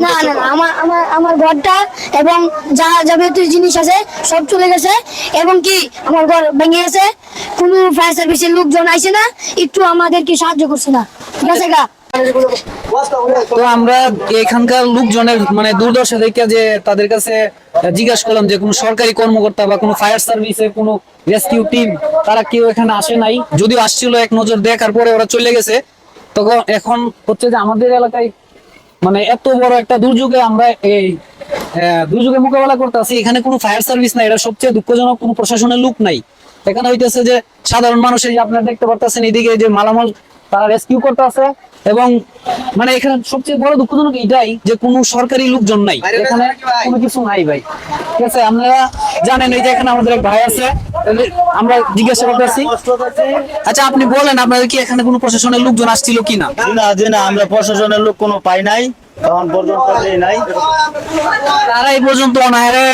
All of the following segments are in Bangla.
না না আমার আমার আমার ঘরটা এবং যা যাবতীয় জিনিস আছে সব চলে গেছে এবং কি আমার ঘর ভেঙে গেছে কোনো ফায়ার সার্ভিসের লোকজন আইছে না, একটু আমাদেরকে সাহায্য করছে না। ঠিক আছে গা? তো আমরা এখানকার লোকজনের মানে দুর্দশা দেখে যে তাদের কাছে জিজ্ঞাসা করলাম যে কোনো সরকারি কর্মকর্তা বা কোনো ফায়ার সার্ভিসের কোনো রেস্কিউ টিম তারা কেউ এখানে আসে নাই? যদিও আসছিল, এক নজর দেখার পরে ওরা চলে গেছে। তখন এখন হচ্ছে যে আমাদের এলাকায় মানে এত বড় একটা দুর্যোগে আমরা এই দুর্যোগে মোকাবেলা করতে আছি। এখানে কোনো ফায়ার সার্ভিস নাই এটা সবচেয়ে দুঃখজনক কোনো প্রশাসনের লোক নাই। এখানে হইতেছে যে সাধারণ মানুষের যে আপনারা দেখতে পারতেছেন এদিকে যে মালামাল তারা রেস্কিউ করতে আছে এবং মানে এখানে সবচেয়ে বড় দুঃখজনক এটাই যে কোনো সরকারি লোকজন নাই। এখানে কোনো কিছু নাই ভাই। ঠিক আছে আপনারা জানেন এই যে এখানে আমাদের এক ভাই আছে আমরা জিজ্ঞাসা করতেছি আচ্ছা আপনি বলেন আপনাদের কি এখানে কোনো প্রশাসনের লোকজন আসছিল কিনা? না জি না আমরা প্রশাসনের লোক কোনো পাই নাই তখন পর্যন্ত নাই। তারা এই পর্যন্ত অনাহারে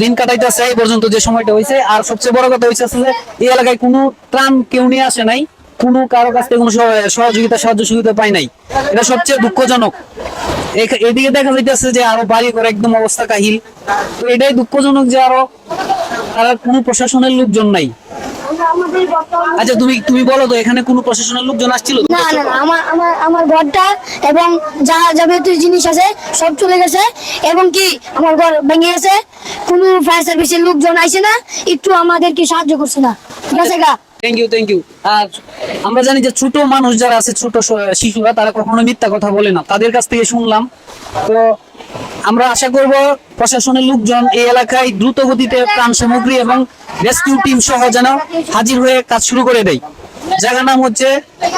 দিন কাটাইতেছে এই পর্যন্ত যে সময়টা হয়েছে। আর সবচেয়ে বড় কথা হয়েছে যে এই এলাকায় কোনো ত্রাণ কেউ নিয়ে আসে নাই কোনো কারও কাছ থেকে কোনো সহযোগিতা সাহায্য সুবিধা পাই নাই। এটা সবচেয়ে দুঃখজনক। এদিকে দেখা যাইতেছে যে আরও বাড়ি করে একদম অবস্থা কাহিল। তো এটাই দুঃখজনক যে আরও তারা কোনো প্রশাসনের লোকজন নাই। আচ্ছা তুমি তুমি বলো তো এখানে কোনো প্রশাসনের লোকজন আসছিল? না না না, আমার আমার আমার ঘরটা এবং যা যাবতীয় জিনিস আছে সব চলে গেছে। এবং কি আমার ঘর ভেঙে গেছে। কোনো ফায়ার সার্ভিসের লোকজন আইছে না। একটু আমাদেরকে সাহায্য করছে না। ঠিক আছে গা? থ্যাংক ইউ থ্যাংক ইউ আর আমরা জানি যে ছোট মানুষ যারা আছে, ছোট শিশুরা, তারা কখনো মিথ্যা কথা বলে না। তাদের কাছ থেকে শুনলাম। তো আমরা আশা করব প্রশাসনের লোকজন এই এলাকায় দ্রুত গতিতে ত্রাণ সামগ্রী এবং রেস্কিউ টিম সহ যেন হাজির হয়ে কাজ শুরু করে দেয়। জায়গার নাম হচ্ছে,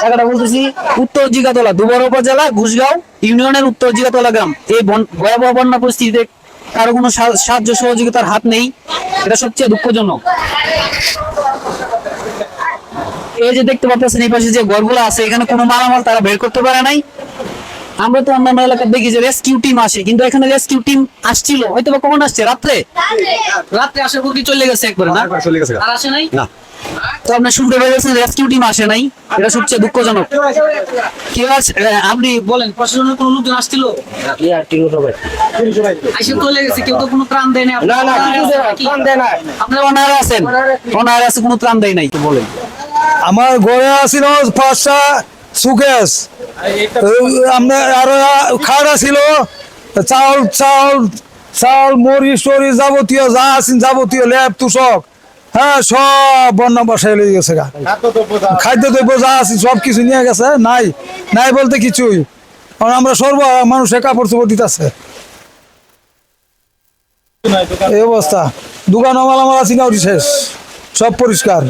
জায়গাটা বলতেছি, উত্তর জিগাতলা দুবর উপজেলা ঘুষগাঁও ইউনিয়নের উত্তর জিগাতলা গ্রাম। এই ভয়াবহ বন্যা পরিস্থিতিতে কারও কোনো সাহায্য সহযোগিতার হাত নেই। এটা সবচেয়ে দুঃখজনক। এই যে দেখতে পাচ্ছেন এই পাশে যে ঘরগুলো আছে এখানে কোনো মালামাল তারা বের করতে পারে নাই। আমরা তো অন্যান্য এলাকায় দেখি যে রেস্কিউ টিম আসে কিন্তু এখানে রেস্কিউ টিম আসছিল। হয়তো বা কখন আসছে? রাত্রে? রাত্রে আসার পর কি চলে গেছে একবারে না? চলে গেছে আর আসে নাই? না। তো আপনার শুনতে পেরেছেন রেস্কিউ টিম আসে নাই। এটা সবচেয়ে দুঃখজনক। কি আপনি বলেন প্রশাসনের কোনো লোকজন আসছিল? চলে গেছে কেউ তো কোনো ত্রাণ দেয় না না না। কিছু দেয় না, ত্রাণ দেয় না। আপনারা অনারে আছেন? অনারে আছে কোনো ত্রাণ দেয় নাই তো বলেন। আমার ঘরে আছিল পাঁচটা সুকেশ আমরা আরও খাওয়া ছিল চাউল চাউল চাউল, মরিচ, টরিচ যাবতীয়, যা আছে যাবতীয় ল্যাব তুষক হ্যাঁ সব বন্যা বসাই লেগে গেছে গা। খাদ্য দ্রব্য যা আছে সব কিছু নিয়ে গেছে, নাই নাই বলতে কিছুই। কারণ আমরা সর্ব মানুষের কাপড় চোপড় দিতেছে। এই অবস্থা। দোকান আমার আমার আছি না শেষ। সব পরিষ্কার।